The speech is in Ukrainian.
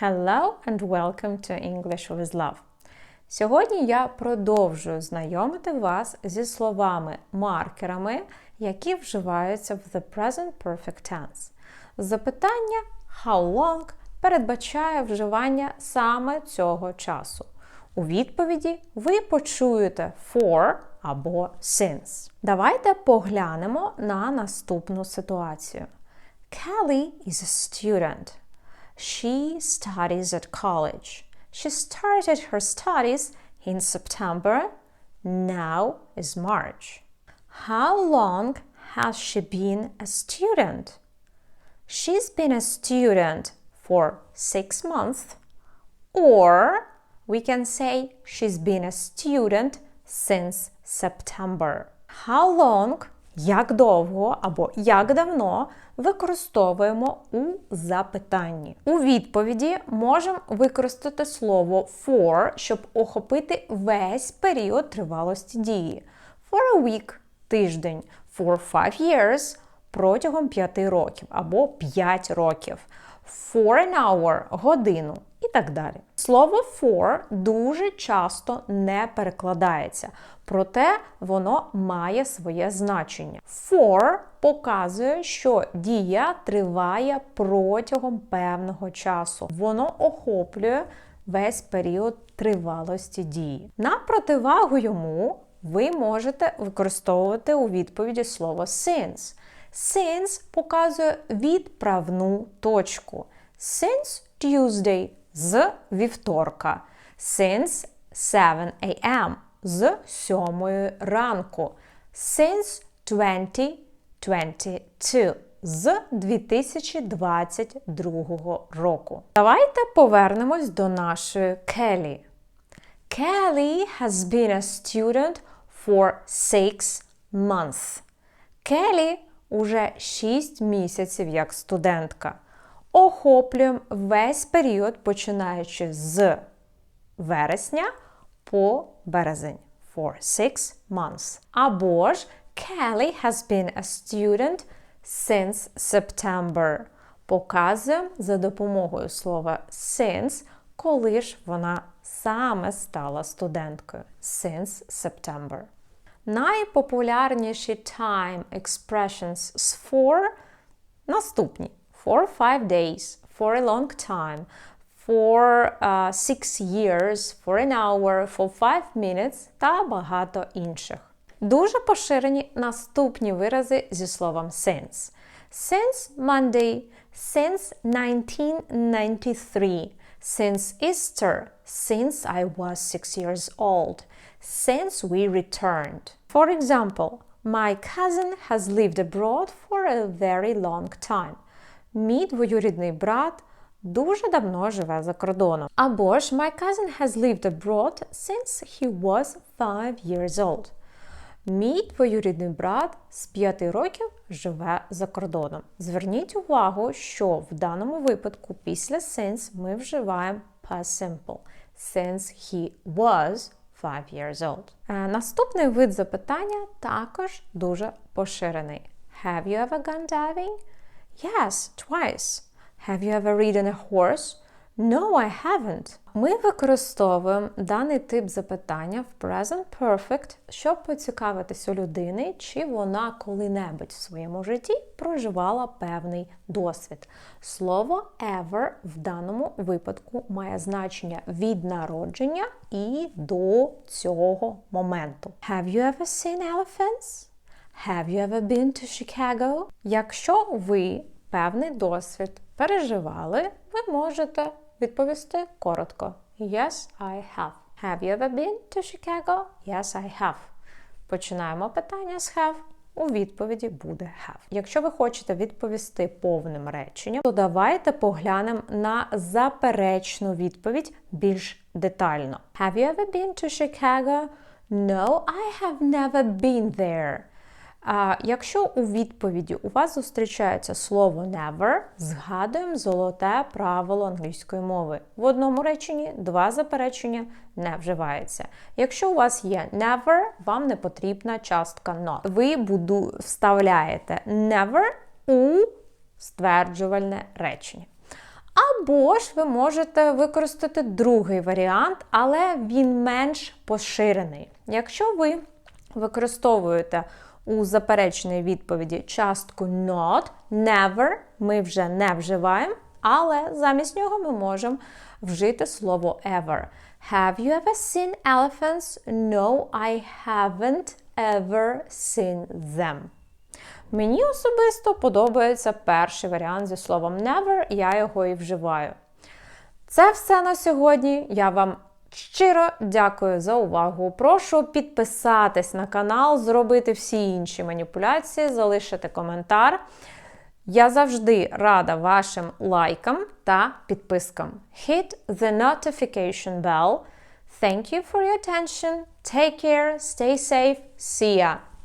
Hello and welcome to English with Love. Сьогодні я продовжую знайомити вас зі словами-маркерами, які вживаються в the present perfect tense. Запитання how long передбачає вживання саме цього часу. У відповіді ви почуєте for або since. Давайте поглянемо на наступну ситуацію. Kelly is a student. She studies at college. She started her studies in September. Now is March. How long has she been a student? She's been a student for six months, or we can say she's been a student since September. How long як довго або як давно використовуємо у запитанні. У відповіді можемо використати слово for, щоб охопити весь період тривалості дії. For a week тиждень, for five years протягом 5 років або 5 років. For an hour годину так далі. Слово for дуже часто не перекладається, проте воно має своє значення. For показує, що дія триває протягом певного часу. Воно охоплює весь період тривалості дії. На противагу йому ви можете використовувати у відповіді слово since. Since показує відправну точку. Since Tuesday з вівторка. Since 7 a.m. з 7 ранку. Since 2022 з 2022 року. Давайте повернемось до нашої Келі. Kelly has been a student for six months. Келі уже 6 місяців як студентка. Охоплюємо весь період, починаючи з вересня по березень. For six months. Або ж Kelly has been a student since September. Показуємо за допомогою слова since, коли ж вона саме стала студенткою. Since September. Найпопулярніші time expressions з for наступні: for five days, for a long time, for uh, six years, for an hour, for five minutes та багато інших. Дуже поширені наступні вирази зі словом since. Since Monday, since 1993, since Easter, since I was six years old, since we returned. For example, my cousin has lived abroad for a very long time. Мій двоюрідний брат дуже давно живе за кордоном. Або ж my cousin has lived abroad since he was five years old. Мій двоюрідний брат з 5 років живе за кордоном. Зверніть увагу, що в даному випадку після since ми вживаємо past simple. Since he was 5 years old. Е, наступний вид запитання також дуже поширений. Have you ever gone diving? Yes, twice. Have you ever ridden a horse? No, I haven't. Ми використовуємо даний тип запитання в present perfect, щоб поцікавитись у людини, чи вона коли-небудь в своєму житті проживала певний досвід. Слово ever в даному випадку має значення від народження і до цього моменту. Have you ever seen elephants? Have you ever been to Chicago? Якщо ви певний досвід переживали, ви можете відповісти коротко. Yes, I have. Have you ever been to Chicago? Yes, I have. Починаємо питання з have. У відповіді буде have. Якщо ви хочете відповісти повним реченням, то давайте поглянемо на заперечну відповідь більш детально. Have you ever been to Chicago? No, I have never been there. А Якщо у відповіді у вас зустрічається слово never, згадуємо золоте правило англійської мови. В одному реченні два заперечення не вживаються. Якщо у вас є never, вам не потрібна частка not. Ви буду вставляєте never у стверджувальне речення. Або ж ви можете використати другий варіант, але він менш поширений. Якщо ви використовуєте у запереченій відповіді частку not, never, ми вже не вживаємо, але замість нього ми можемо вжити слово ever. Have you ever seen elephants? No, I haven't ever seen them. Мені особисто подобається перший варіант зі словом never, я його і вживаю. Це все на сьогодні. Я вам щиро дякую за увагу. Прошу підписатись на канал, зробити всі інші маніпуляції, залишити коментар. Я завжди рада вашим лайкам та підпискам. Hit the notification bell. Thank you for your attention. Take care, stay safe. See ya!